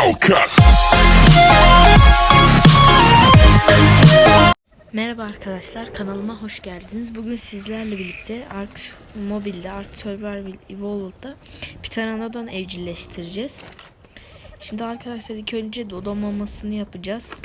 Hellcat. Merhaba arkadaşlar kanalıma hoş geldiniz. Bugün sizlerle birlikte Ark Mobile'de Ark Survival Evolved'da Pteranodon evcilleştireceğiz. Şimdi arkadaşlar ilk önce dodo mamasını yapacağız.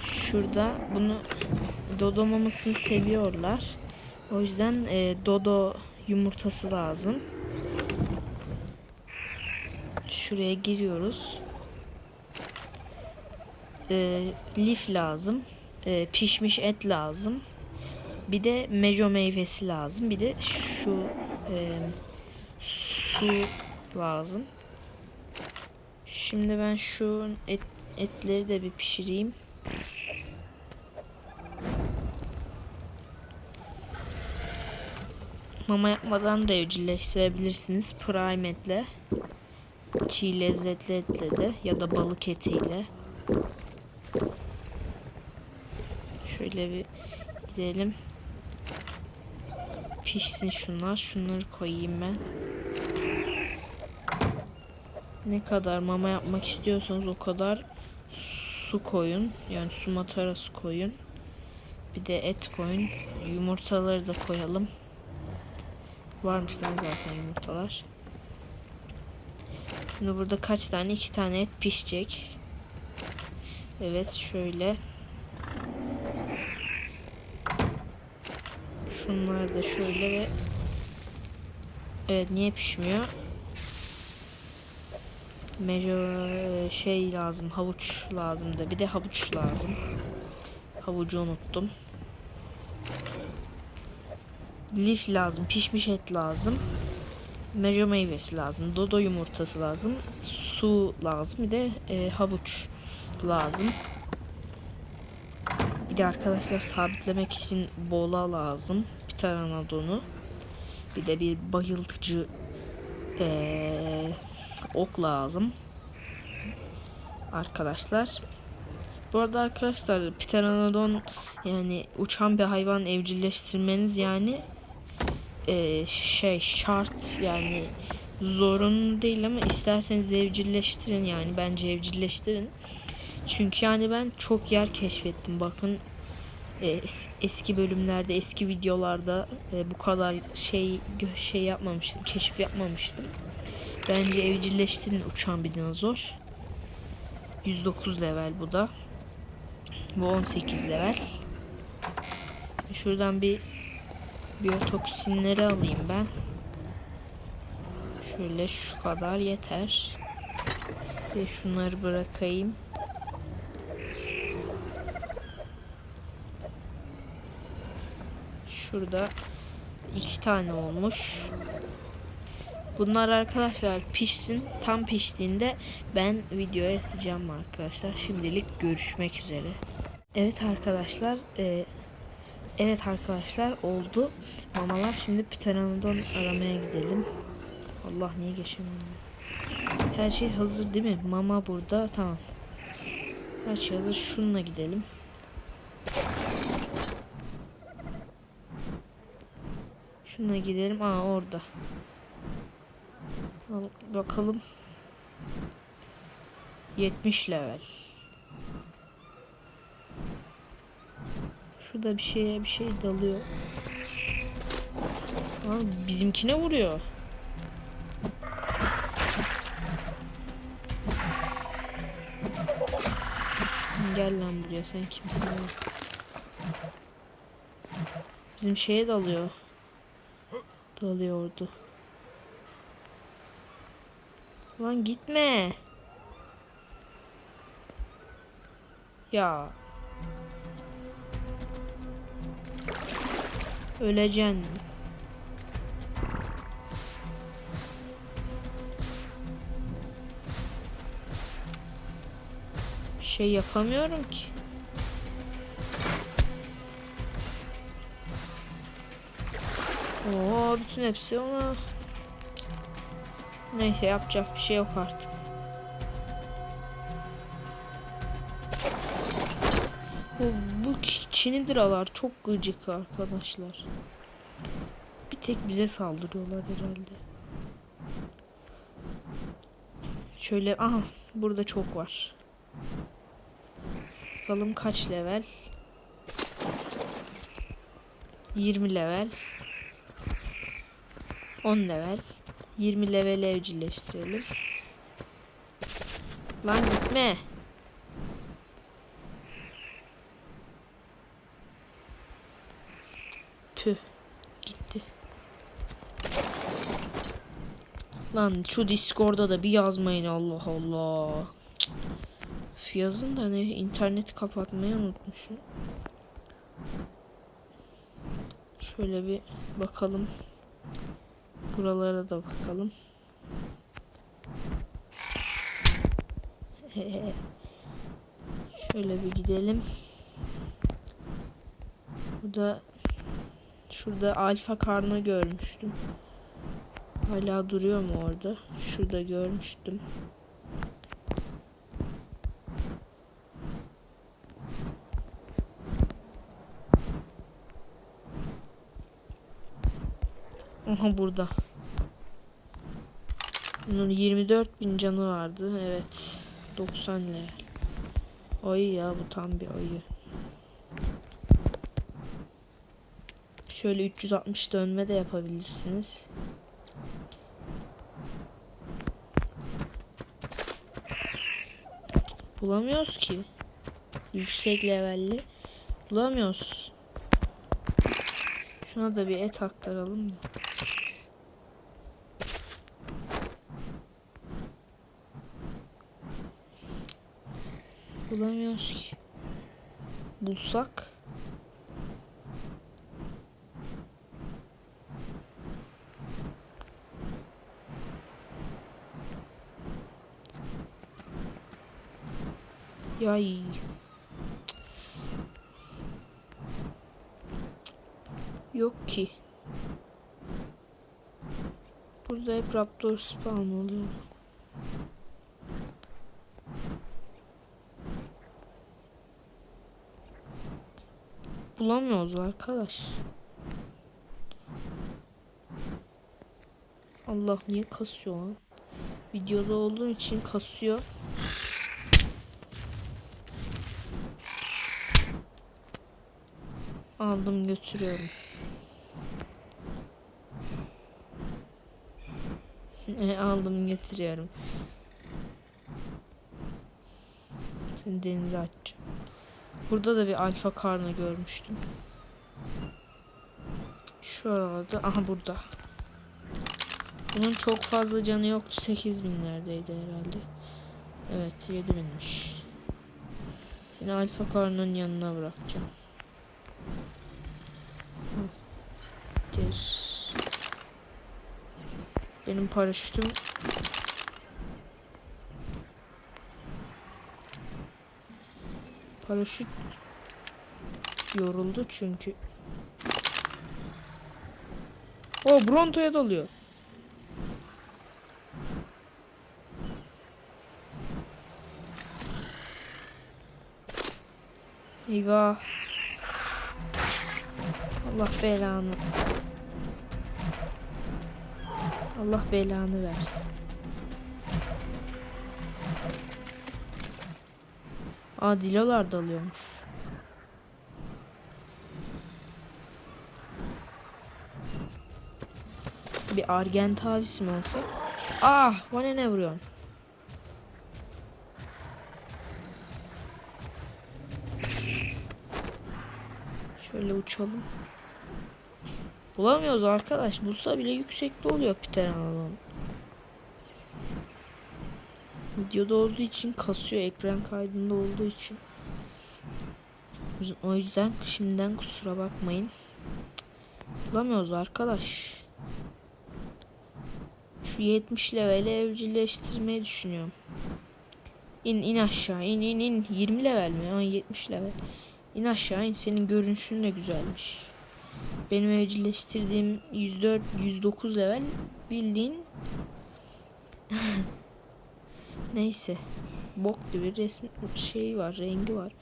Şurada bunu dodo mamasını seviyorlar. O yüzden e, dodo yumurtası lazım. Şuraya giriyoruz. E, lif lazım e, pişmiş et lazım. Bir de mejo meyvesi lazım. Bir de şu e, su lazım. Şimdi ben şu et, etleri de bir pişireyim. Mama yapmadan da evcilleştirebilirsiniz. Prime etle. Çiğ lezzetli etle de ya da balık etiyle. Şöyle bir gidelim. Pişsin şunlar. Şunları koyayım ben. Ne kadar mama yapmak istiyorsanız o kadar su koyun. Yani su matarası koyun. Bir de et koyun. Yumurtaları da koyalım. Varmış zaten yumurtalar. Şimdi burada kaç tane? iki tane et pişecek. Evet şöyle. Şunlar da şöyle ve Evet niye pişmiyor? Mejo şey lazım, havuç lazım da bir de havuç lazım. Havucu unuttum. Lif lazım, pişmiş et lazım. Mejo meyvesi lazım, dodo yumurtası lazım, su lazım, bir de e, havuç lazım. Bir de arkadaşlar sabitlemek için bola lazım. Bir pteranodonu. Bir de bir bayıltıcı ee, ok lazım. Arkadaşlar. Bu arada arkadaşlar pteranodon yani uçan bir hayvan evcilleştirmeniz yani ee, şey şart yani zorunlu değil ama isterseniz evcilleştirin yani bence evcilleştirin. Çünkü yani ben çok yer keşfettim. Bakın e, es- eski bölümlerde, eski videolarda e, bu kadar şey şey yapmamıştım, keşif yapmamıştım. Bence evcilleştirin uçan bir dinozor. 109 level bu da. Bu 18 level. Şuradan bir biyotoksinleri alayım ben. Şöyle şu kadar yeter. Ve şunları bırakayım. Şurada iki tane olmuş. Bunlar arkadaşlar pişsin. Tam piştiğinde ben videoya atacağım arkadaşlar. Şimdilik görüşmek üzere. Evet arkadaşlar. e, evet arkadaşlar oldu. Mamalar şimdi pteranodon aramaya gidelim. Allah niye geçemiyorum. Her şey hazır değil mi? Mama burada. Tamam. Her şey hazır. Şununla gidelim. Şuna gidelim. Aa orada. Al, bakalım. 70 level. Şurada bir şeye bir şey dalıyor. Aa, bizimkine vuruyor. Gel lan buraya sen kimsin? Bizim şeye dalıyor. Dalıyordu. Lan gitme. Ya. Öleceksin. Şey yapamıyorum ki. Oo bütün hepsi ona. Neyse yapacak bir şey yok artık. Bu Ç- Çinidralar çok gıcık arkadaşlar. Bir tek bize saldırıyorlar herhalde. Şöyle aha Burada çok var. Bakalım kaç level? 20 level. 10 level. 20 level evcilleştirelim. Lan gitme. Tüh. Gitti. Lan şu Discord'da da bir yazmayın Allah Allah. Üf, yazın da ne internet kapatmayı unutmuşum. Şöyle bir bakalım. Buralara da bakalım. Şöyle bir gidelim. Burada şurada alfa karnı görmüştüm. Hala duruyor mu orada? Şurada görmüştüm. Aha burada. Bunun 24 bin canı vardı. Evet. 90 level. Ayı ya bu tam bir ayı. Şöyle 360 dönme de yapabilirsiniz. Bulamıyoruz ki. Yüksek levelli. Bulamıyoruz. Şuna da bir et aktaralım da. Bulamıyoruz ki. Bulsak. Yay. Yok ki. Burada hep raptor spawn oluyor. Bulamıyoruz arkadaş. Allah niye kasıyor lan? Videoda olduğum için kasıyor. Aldım götürüyorum. Aldım getiriyorum. Seni denize atacağım. Burada da bir alfa karnı görmüştüm. Şu arada. Aha burada. Bunun çok fazla canı yoktu. 8000'lerdeydi herhalde. Evet 7000'miş. Yine alfa karnının yanına bırakacağım. Gir. Benim paraşütüm Paraşüt yoruldu çünkü. O Bronto'ya dalıyor. Eyvah. Allah belanı. Allah belanı versin. Aa dilolar dalıyormuş. Bir Argent avisi mi olsa? Ah bana ne vuruyorsun? Şöyle uçalım. Bulamıyoruz arkadaş. Bulsa bile yüksekte oluyor Pteranodon. Videoda olduğu için kasıyor. Ekran kaydında olduğu için. O yüzden şimdiden kusura bakmayın. Bulamıyoruz arkadaş. Şu 70 leveli evcilleştirmeyi düşünüyorum. İn in aşağı in in in 20 level mi? Ha 70 level. İn aşağı in senin görünüşün de güzelmiş benim evcilleştirdiğim 104 109 level bildiğin neyse. Bok gibi resmi şey var rengi var.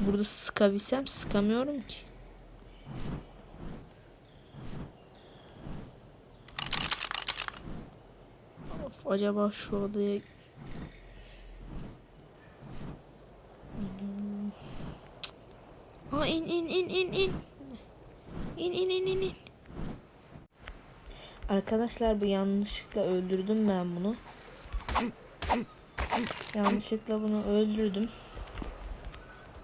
Burada sıkabilsem sıkamıyorum ki. Of, acaba şu odaya hmm. Aa in in in in in in in in in. Arkadaşlar bu yanlışlıkla öldürdüm ben bunu. Yanlışlıkla bunu öldürdüm.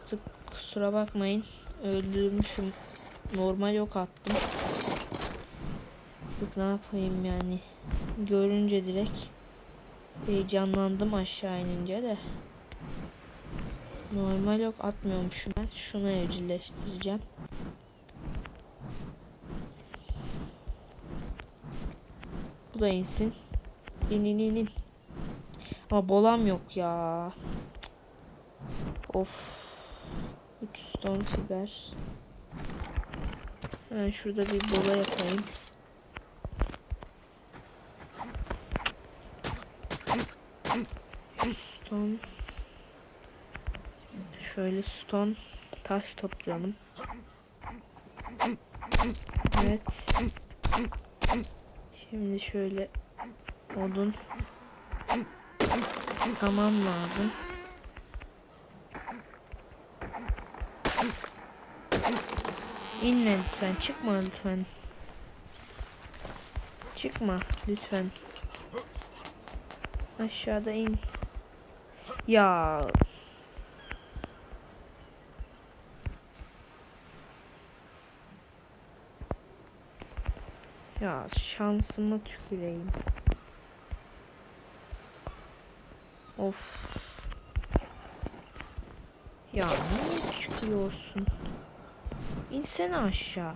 Tık, kusura bakmayın. Öldürmüşüm. Normal yok attım. Tık ne yapayım yani. Görünce direkt heyecanlandım aşağı inince de. Normal yok atmıyormuşum ben. Şunu evcilleştireceğim. Bu da insin. İn in in in. Ama bolam yok ya. Of. 3 stone fiber. Hemen şurada bir bola yapayım. Stone. Şöyle stone taş toplayalım. Evet. Şimdi şöyle odun saman lazım. İnme lütfen. Çıkma lütfen. Çıkma lütfen. Aşağıda in. Ya. Ya şansıma tüküreyim. Of. Ya niye çıkıyorsun? İnsene aşağı.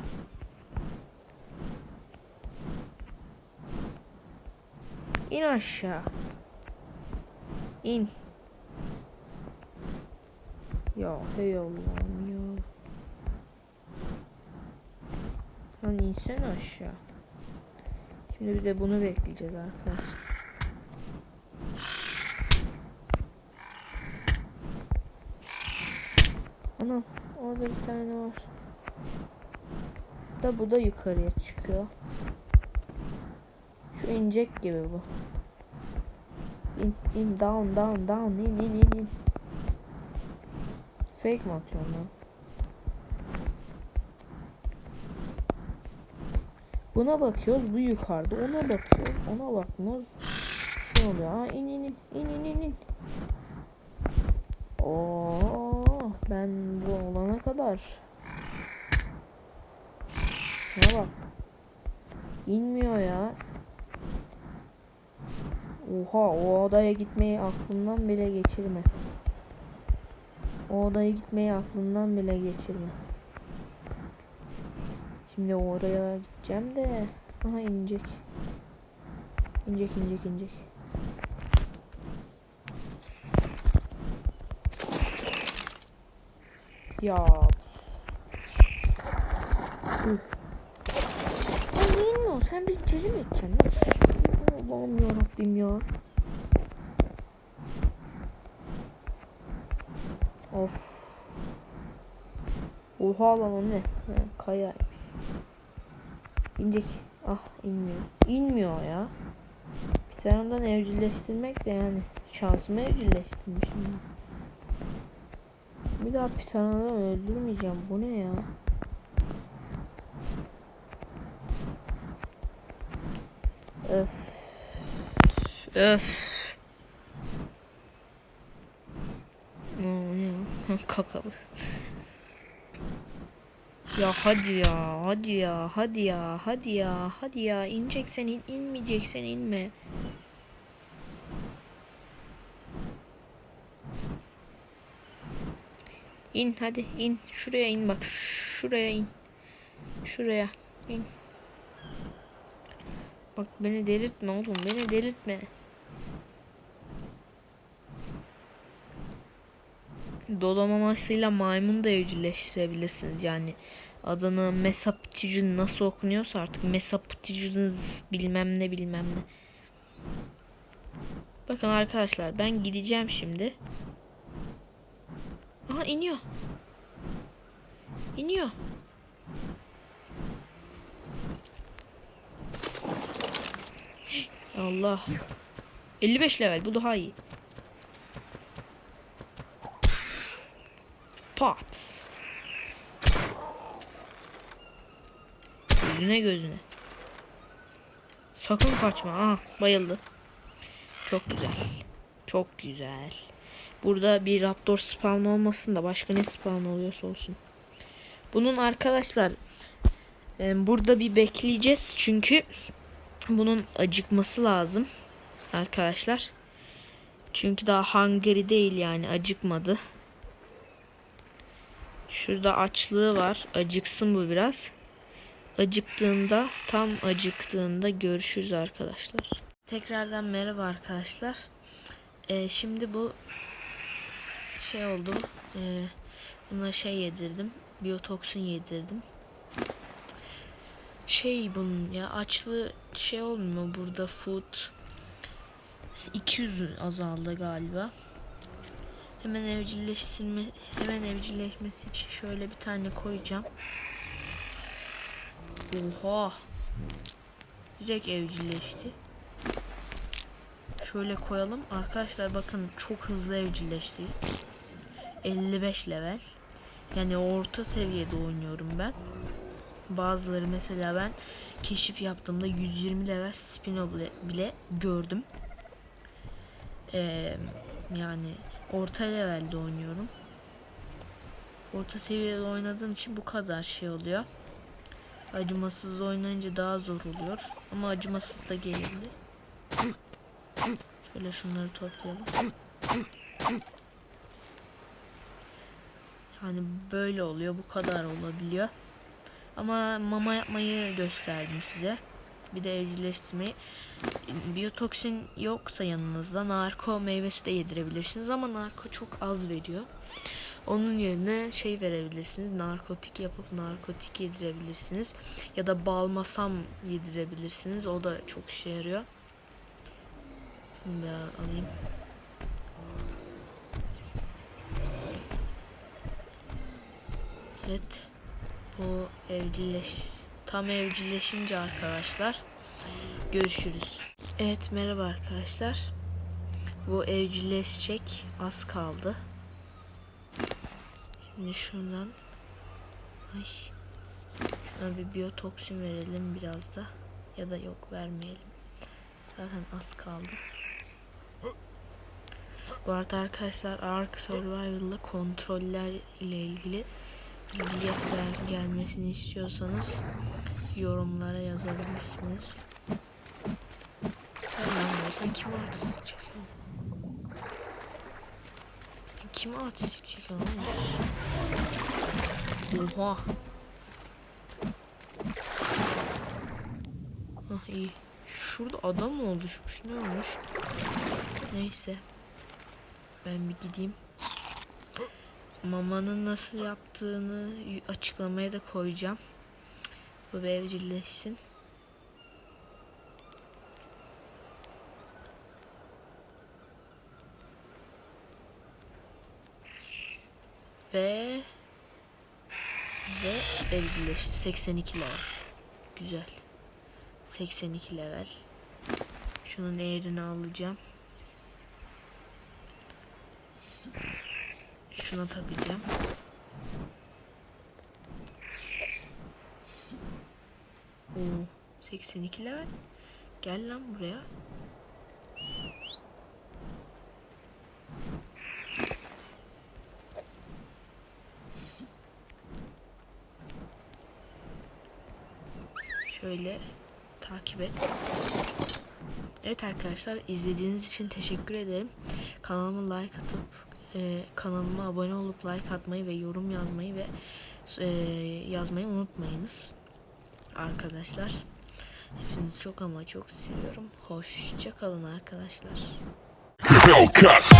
İn aşağı. İn. Ya hey Allah'ım ya. Lan insene aşağı. Şimdi bir de bunu bekleyeceğiz arkadaşlar. Anam orada bir tane var. Da bu da yukarıya çıkıyor. Şu inecek gibi bu. İn in down down down in in in in. Fake mi atıyorum lan? Buna bakıyoruz bu yukarıda ona bakıyoruz ona bakmıyoruz. Şey oluyor ha in in in in in in in. Oo, ben bu olana kadar. Ne bak. İnmiyor ya. Oha o odaya gitmeyi aklından bile geçirme. O odaya gitmeyi aklından bile geçirme. Şimdi oraya gideceğim de. Aha inecek. İnecek inecek inecek. Ya. Niye inmiyorsun? Sen bir geri mi edeceksin? Allah'ım yarabbim ya. Of. Oha lan o ne? Ha, kaya. İnecek. Ah inmiyor. İnmiyor ya. Bir taraftan evcilleştirmek de yani şansımı evcilleştirmişim. Bir daha adam öldürmeyeceğim. Bu ne ya? Öf. Öf. Ne ya? Kaka. Ya hadi ya, hadi ya, hadi ya, hadi ya, hadi ya. İneceksen in, inmeyeceksen inme. İn hadi in. Şuraya in bak. Şuraya in. Şuraya in. Bak beni delirtme oğlum. Beni delirtme. Dolamamasıyla maymun da evcilleştirebilirsiniz. Yani adını Mesaputicu'nun nasıl okunuyorsa artık Mesaputicu'nun bilmem ne bilmem ne. Bakın arkadaşlar ben gideceğim şimdi. Aha iniyor. İniyor. Allah. 55 level bu daha iyi. Pat. Yüzüne gözüne. Sakın kaçma. Aa, bayıldı. Çok güzel. Çok güzel. Burada bir raptor spawn olmasın da başka ne spawn oluyorsa olsun. Bunun arkadaşlar burada bir bekleyeceğiz çünkü bunun acıkması lazım arkadaşlar. Çünkü daha hungry değil yani acıkmadı. Şurada açlığı var. Acıksın bu biraz. Acıktığında tam acıktığında görüşürüz arkadaşlar. Tekrardan merhaba arkadaşlar. Ee, şimdi bu şey oldu. Ee, buna şey yedirdim. Biyotoksin yedirdim. Şey bunun ya açlığı şey olmuyor burada food 200 azaldı galiba. Hemen evcilleştirme hemen evcilleşmesi için şöyle bir tane koyacağım. Oha. Direkt evcilleşti. Şöyle koyalım. Arkadaşlar bakın çok hızlı evcilleşti. 55 level. Yani orta seviyede oynuyorum ben. Bazıları mesela ben keşif yaptığımda 120 level spino bile, bile gördüm. Ee, yani orta levelde oynuyorum. Orta seviyede oynadığım için bu kadar şey oluyor. Acımasız oynayınca daha zor oluyor. Ama acımasız da gelirdi. Şöyle şunları toplayalım. Yani böyle oluyor. Bu kadar olabiliyor. Ama mama yapmayı gösterdim size. Bir de evcilleştirmeyi. Biyotoksin yoksa yanınızda narko meyvesi de yedirebilirsiniz ama narko çok az veriyor. Onun yerine şey verebilirsiniz. Narkotik yapıp narkotik yedirebilirsiniz. Ya da balmasam yedirebilirsiniz. O da çok işe yarıyor. Şimdi alayım. Evet. Bu evcilleş tam evcilleşince arkadaşlar görüşürüz. Evet merhaba arkadaşlar. Bu evcilleşecek az kaldı. Şimdi şuradan ay şuna bir biyotoksin verelim biraz da ya da yok vermeyelim. Zaten az kaldı. Bu arada arkadaşlar Ark Survival'da kontroller ile ilgili bilgiler gelmesini istiyorsanız yorumlara yazabilirsiniz. Sen kime artistik çekiyorsun? Kime çekiyorsun oğlum? Oha. Ah iyi. Şurada adam mı oluşmuş? Ne olmuş? Neyse. Ben bir gideyim. Mamanın nasıl yaptığını açıklamaya da koyacağım. Bu evcilleşsin. Ve ve evcilleşti. 82 level. Güzel. 82 level. Şunun eğrini alacağım. Şuna takacağım. Oo, 82 level. Gel lan buraya. Şöyle takip et. Evet arkadaşlar izlediğiniz için teşekkür ederim. Kanalıma like atıp e, kanalıma abone olup like atmayı ve yorum yazmayı ve e, yazmayı unutmayınız. Arkadaşlar. Hepinizi çok ama çok seviyorum. Hoşça kalın arkadaşlar. Hellcat.